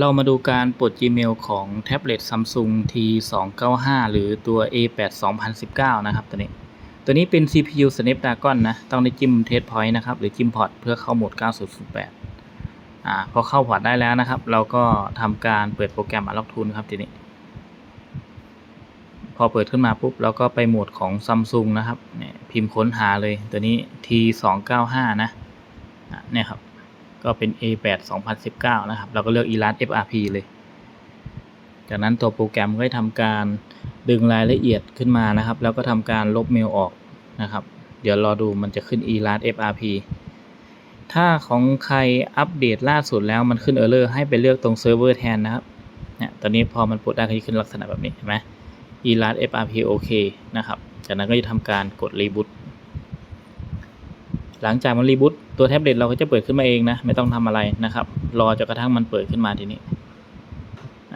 เรามาดูการปลด Gmail ของแท็บเล็ต Samsung T295 หรือตัว A8 2019 นะครับตัวนี้ ตัวนี้เป็น CPU Snapdragon นะ ต้องได้จิ้ม Test Point นะครับ หรือจิ้มพอร์ตเพื่อเข้าโหมด 9008 อ่า พอเข้าพอร์ตได้แล้วนะครับ เราก็ทำการเปิดโปรแกรม Unlock Tool ครับทีนี้ พอเปิดขึ้นมาปุ๊บ เราก็ไปโหมดของ Samsung นะครับ เนี่ยพิมพ์ค้นหาเลยตัวนี้ T295 นะอะเนี่ยครับ ก็เป็น A8 2019 นะครับ เราก็เลือก Elas FRP เลย จากนั้นตัวโปรแกรมก็จะทำการดึงรายละเอียดขึ้นมานะครับ แล้วก็ทำการลบเมลออกนะครับ เดี๋ยวรอดูมันจะขึ้น Elas FRP ถ้าของใครอัปเดตล่าสุดแล้วมันขึ้น Error ให้ไปเลือกตรงเซิร์ฟเวอร์แทนนะครับ เนี่ยตอนนี้พอมันปลดได้ก็จะขึ้นลักษณะแบบนี้เห็นไหม Elas FRP โอเคนะครับ จากนั้นก็จะทำการกด Reboot หลังจากมันรีบูตตัวแท็บเล็ตเราก็จะเปิดขึ้นมาเองนะ ไม่ต้องทำอะไรนะครับ รอจนกระทั่งมันเปิดขึ้นมาทีนี้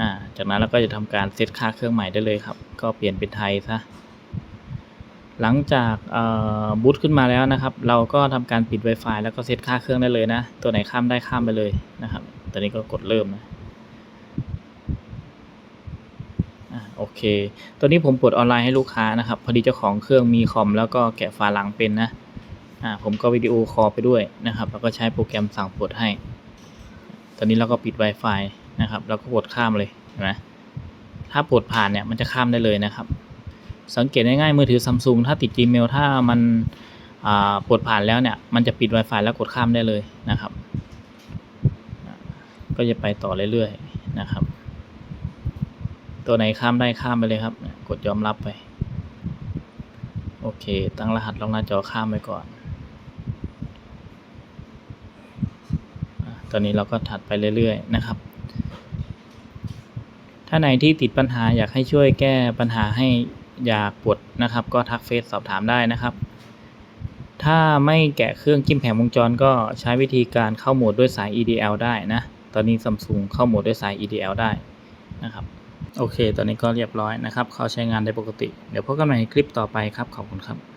อ่าจากนั้นเราก็จะทำการเซตค่าเครื่องใหม่ได้เลยครับ ก็เปลี่ยนเป็นไทยซะหลังจากบูตขึ้นมาแล้วนะครับ เราก็ทำการปิด Wi-Fi แล้วก็เซตค่าเครื่องได้เลยนะ ตัวไหนข้ามได้ข้ามไปเลยนะครับ ตอนนี้ก็กดเริ่มนะโอเค ตัวนี้ผมปลดออนไลน์ให้ลูกค้านะครับ พอดีเจ้าของเครื่องมีคอมแล้วก็แกะฝาหลังเป็นนะ อ่าผมก็วิดีโอคอลไปด้วยนะครับ แล้วก็ใช้โปรแกรมสั่งปลดให้ ตอนนี้เราก็ปิด Wi-Fi นะครับ แล้วก็กดข้ามเลยเห็นไหมถ้าปลดผ่านเนี่ยมันจะข้ามได้เลยนะครับ สังเกตง่ายๆมือถือ Samsung ถ้าติด Gmail ถ้ามันปลดผ่านแล้วเนี่ยมันจะปิด Wi-Fi แล้วกดข้ามได้เลยนะครับ ก็จะไปต่อเรื่อยๆนะครับ ตัวไหนข้ามได้ข้ามไปเลยครับ กดยอมรับไป โอเค ตั้งรหัสลงหน้าจอข้ามไปก่อน ตอนนี้เราก็ถัดไปเรื่อยๆนะครับ ถ้าไหนที่ติดปัญหาอยากให้ช่วยแก้ปัญหาให้อยากปลดนะครับ ก็ทักเฟซสอบถามได้นะครับ ถ้าไม่แกะเครื่องจิ้มแผงวงจรก็ใช้วิธีการเข้าโหมดด้วยสาย EDL ได้นะ ตอนนี้ Samsung เข้าโหมดด้วยสาย EDL ได้นะครับโอเค ตอนนี้ก็เรียบร้อยนะครับ เข้าใช้งานได้ปกติ เดี๋ยวพบกันใหม่ในคลิปต่อไปครับ ขอบคุณครับ